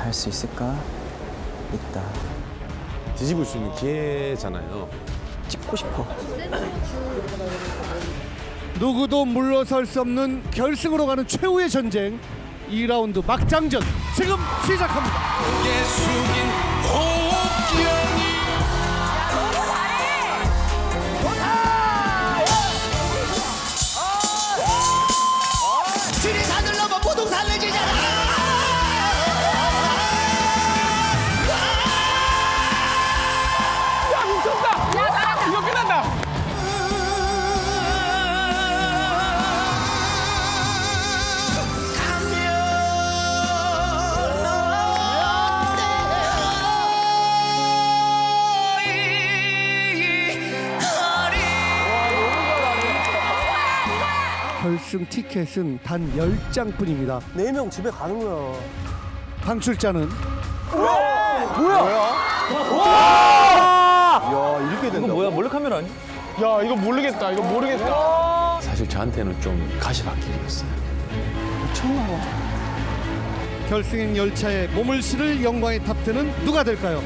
할 수 있을까? 있다. 뒤집을 수 있는 기회잖아요. 찍고 싶어. 누구도 물러설 수 없는 결승으로 가는 최후의 전쟁 2라운드 막장전 지금 시작합니다. 결승 티켓은 단 10장뿐입니다. 네 명 집에 가는 거야. 방출자는? 야? 이거 모르겠다. 이거 모르겠다. 사실 저한테는 좀 가시밭길이었어요. 결승행 열차에 몸을 실을 영광의 탑재는 누가 될까요?